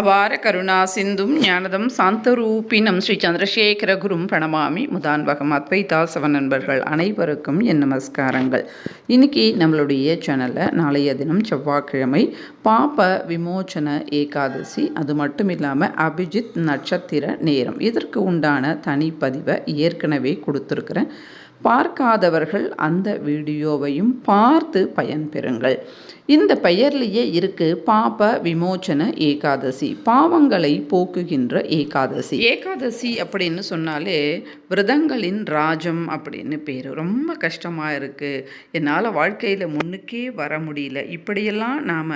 அபார கருணா சிந்தும் ஞானதம் சாந்தரூபினம் ஸ்ரீ சந்திரசேகர குரும் பிரணமாமி முதான்வகம் அத்வைதா நண்பர்கள் அனைவருக்கும் என் நமஸ்காரங்கள். இன்னைக்கு நம்மளுடைய சேனலில் நாளைய தினம் செவ்வாய்க்கிழமை பாப விமோச்சன ஏகாதசி. அது மட்டும் இல்லாமல் அபிஜித் நட்சத்திர நேரம். இதற்கு உண்டான தனிப்பதிவை ஏற்கனவே கொடுத்துருக்குறேன். பார்க்காதவர்கள் அந்த வீடியோவையும் பார்த்து பயன்பெறுங்கள் இந்த பெயர்லேயே இருக்கு பாப விமோச்சன ஏகாதசி. பாவங்களை போக்குகின்ற ஏகாதசி. ஏகாதசி அப்படின்னு சொன்னாலே விரதங்களின் ராஜம் அப்படின்னு பேர். ரொம்ப கஷ்டமாக இருக்குது என்னால் வாழ்க்கையில் முன்னுக்கே வர முடியல. இப்படியெல்லாம் நாம்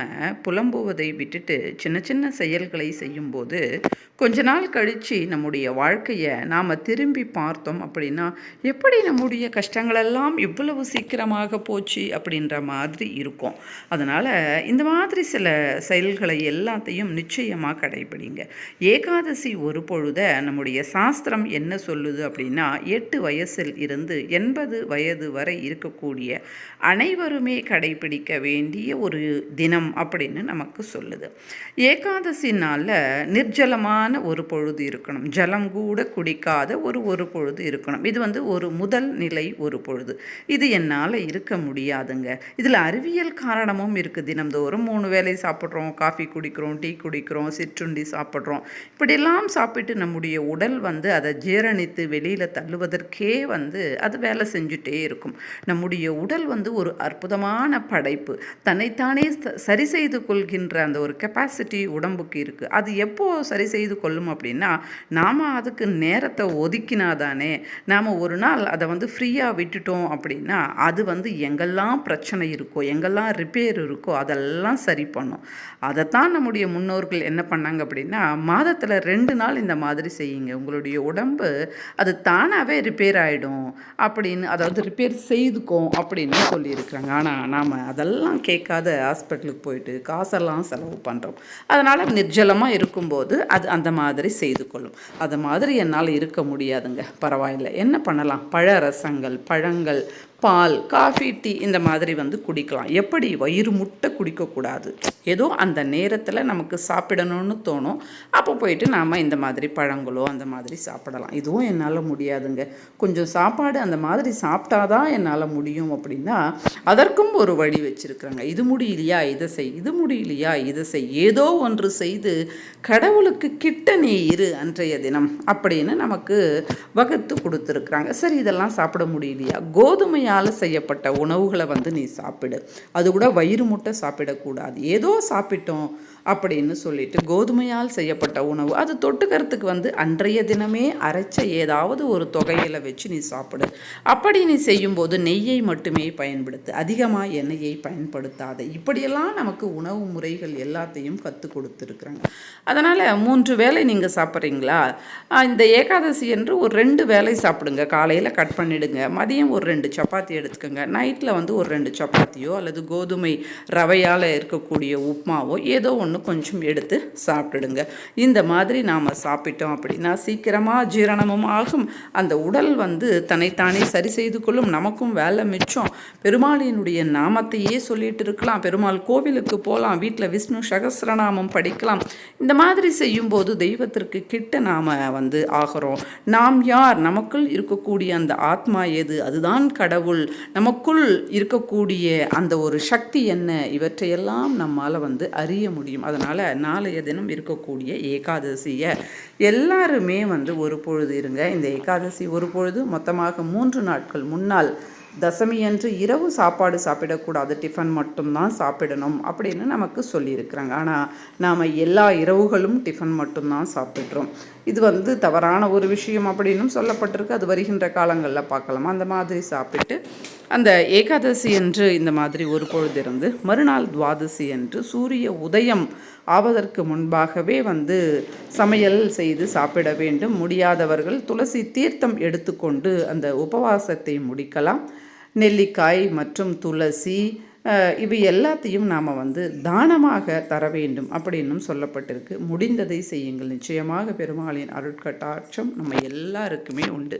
புலம்புவதை விட்டுட்டு சின்ன சின்ன செயல்களை செய்யும்போது கொஞ்ச நாள் கழித்து நம்முடைய வாழ்க்கையை நாம் திரும்பி பார்த்தோம் அப்படின்னா எப்படி நம்முடைய கஷ்டங்களெல்லாம் இவ்வளவு சீக்கிரமாக போச்சு அப்படின்ற மாதிரி இருக்கும். அதனால் இந்த மாதிரி சில செயல்களை எல்லாத்தையும் நிச்சயமாக கடைபிடிங்க ஏகாதசி ஒரு பொழுத நம்முடைய சாஸ்திரம் என்ன சொல்லுது அப்படின்னா எட்டு வயசில் இருந்து எண்பது வயது வரை இருக்கக்கூடிய அனைவருமே கடைபிடிக்க வேண்டிய ஒரு தினம் அப்படின்னு நமக்கு சொல்லுது. ஏகாதசி நாளில் நிர்ஜலமான ஒரு பொழுது இருக்கணும். ஜலம் கூட குடிக்காத ஒரு ஒரு பொழுது இருக்கணும். இது வந்து ஒரு முதல் நிலை ஒரு பொழுது. இது என்னால் இருக்க முடியாதுங்க. இதில் அறிவியல் காரணமும் இருக்குது தினம்தோறும் மூணு வேலை சாப்பிட்றோம். காஃபி குடிக்கிறோம் டீ குடிக்கிறோம் சிற்றுண்டி சாப்பிட்றோம். இப்படியெல்லாம் சாப்பிட்டு நம்முடைய உடல் வந்து அதை ஜீரணித்து வெளியில் தள்ளுவதற்கே வந்து அது வேலை செஞ்சுட்டே இருக்கும். நம்முடைய உடல் வந்து ஒரு அற்புதமான படைப்பு. தன்னைத்தானே சரி செய்து கொள்கின்ற அந்த ஒரு கெப்பாசிட்டி உடம்புக்கு இருக்குது அது எப்போ சரி செய்து கொள்ளும் அப்படின்னா நாம் அதுக்கு நேரத்தை ஒதுக்கினாதானே நாம் ஒரு நாள் அதை வந்து ஃப்ரீயாக விட்டுட்டோம் அப்படின்னா அது வந்து எங்கெல்லாம் பிரச்சனை இருக்கோ எங்கெல்லாம் ரிப்பேர் இருக்கோ அதெல்லாம் சரி பண்ணும். அதைத்தான் நம்முடைய முன்னோர்கள் என்ன பண்ணாங்க அப்படின்னா மாதத்தில் ரெண்டு நாள் இந்த மாதிரி செய்யுங்க. உங்களுடைய உடம்பு அது தானாகவே ரிப்பேர் ஆகிடும் அப்படின்னு அதாவது ரிப்பேர் செய்துக்கும் அப்படின்னு சொல்லியிருக்கிறாங்க. ஆனால் நாம் அதெல்லாம் கேட்காத ஹாஸ்பிட்டலுக்கு போயிட்டு காசெல்லாம் செலவு பண்ணுறோம் அதனால் நிர்ஜலமாக இருக்கும்போது அது அந்த மாதிரி செய்து கொள்ளும். அது மாதிரி என்னால் இருக்க முடியாதுங்க. பரவாயில்லை. என்ன பண்ணலாம்? பழ ரசங்கள் பழங்கள் பால் காஃபி டீ இந்த மாதிரி வந்து குடிக்கலாம். எப்படி? வயிறு முட்டை குடிக்கக்கூடாது. ஏதோ அந்த நேரத்தில் நமக்கு சாப்பிடணும்னு தோணும். அப்போ போயிட்டு நாம் இந்த மாதிரி பழங்களோ அந்த மாதிரி சாப்பிடலாம். இதுவும் என்னால் முடியாதுங்க. கொஞ்சம் சாப்பாடு அந்த மாதிரி சாப்பிட்டாதான் என்னால் முடியும் அப்படின்னா அதற்கும் ஒரு வழி வச்சுருக்குறாங்க. இது முடியலையா? இதை செய். இது முடியலையா? இதை செய். ஏதோ ஒன்று செய்து கடவுளுக்கு கிட்ட நீ இரு அன்றைய தினம் அப்படின்னு நமக்கு வகுத்து கொடுத்துருக்குறாங்க. சரி இதெல்லாம் சாப்பிட முடியலையா? கோதுமையால் செய்யப்பட்ட உணவுகளை வந்து நீ சாப்பிடு. அது கூட வயிறு முட்டை சாப்பிடக்கூடாது. ஏதோ சாப்பிட்டோம் அப்படின்னு சொல்லிட்டு கோதுமையால் செய்யப்பட்ட உணவு அது தொட்டுக்கிறதுக்கு வந்து அன்றைய தினமே அரைச்ச ஏதாவது ஒரு தொகையில வச்சு நீ சாப்பிடு. அப்படி நீ செய்யும்போது நெய்யை மட்டுமே பயன்படுத்து. அதிகமாக எண்ணெயை பயன்படுத்தாத. இப்படியெல்லாம் நமக்கு உணவு முறைகள் எல்லாத்தையும் கற்றுக் கொடுத்துருக்குறாங்க. அதனால் மூன்று வேளை நீங்கள் சாப்பிட்றீங்களா? இந்த ஏகாதசி என்று ஒரு ரெண்டு வேளை சாப்பிடுங்க. காலையில் கட் பண்ணிடுங்க. மதியம் ஒரு ரெண்டு. சப்பாத்தி எடுத்துக்கோங்க. நைட்டில் வந்து ஒரு ரெண்டு சப்பாத்தியோ அல்லது கோதுமை ரவையால் இருக்கக்கூடிய உப்புமாவோ ஏதோ ஒன்று கொஞ்சம் எடுத்து சாப்பிட்டுடுங்க இந்த மாதிரி நாம் சாப்பிட்டோம் அப்படின்னா சீக்கிரமாக ஜீரணமும் ஆகும். அந்த உடல் வந்து தன்னைத்தானே சரி செய்து கொள்ளும். நமக்கும் வேலை மிச்சம். பெருமாளினுடைய நாமத்தையே சொல்லிட்டு இருக்கலாம். பெருமாள் கோவிலுக்கு போகலாம் வீட்டில் விஷ்ணு சகசிரநாமம் படிக்கலாம். இந்த மாதிரி செய்யும்போது தெய்வத்திற்கு கிட்ட நாம் வந்து ஆகிறோம். நாம் யார்? நமக்குள் இருக்கக்கூடிய அந்த ஆத்மா எது? அதுதான் கடவுள். நமக்குள் இருக்கக்கூடிய அந்த ஒரு சக்தி என்ன இவற்றையெல்லாம் நம்மால் வந்து அறிய முடியும். அதனால் நாளைய தினம் இருக்கக்கூடிய ஏகாதசியை எல்லாருமே வந்து ஒரு பொழுது இருங்க. இந்த ஏகாதசி ஒரு பொழுது மொத்தமாக மூன்று நாட்கள் முன்னால் தசமி அன்று இரவு சாப்பாடு சாப்பிடக்கூடாது டிஃபன் மட்டும்தான் சாப்பிடணும் அப்படின்னு நமக்கு சொல்லியிருக்கிறாங்க. ஆனால் நாம் எல்லா இரவுகளும் டிஃபன் மட்டும்தான் சாப்பிட்றோம். இது வந்து தவறான ஒரு விஷயம் அப்படின்னும் சொல்லப்பட்டிருக்கு. அது வருகின்ற காலங்களில் பார்க்கலாம். அந்த மாதிரி சாப்பிட்டு அந்த ஏகாதசி என்று இந்த மாதிரி ஒரு பொழுது இருந்து மறுநாள் துவாதசி என்று சூரிய உதயம் ஆவதற்கு முன்பாகவே வந்து சமையல் செய்து சாப்பிட வேண்டும். முடியாதவர்கள் துளசி தீர்த்தம் எடுத்துக்கொண்டு அந்த உபவாசத்தை முடிக்கலாம். நெல்லிக்காய் மற்றும் துளசி இவை எல்லாத்தையும் நாம் வந்து தானமாக தர வேண்டும் அப்படின்னும் சொல்லப்பட்டிருக்கு. முடிந்ததை செய்யுங்கள். நிச்சயமாக பெருமாளின் அருட்கட்டாட்சம் நம்ம எல்லாருக்குமே உண்டு.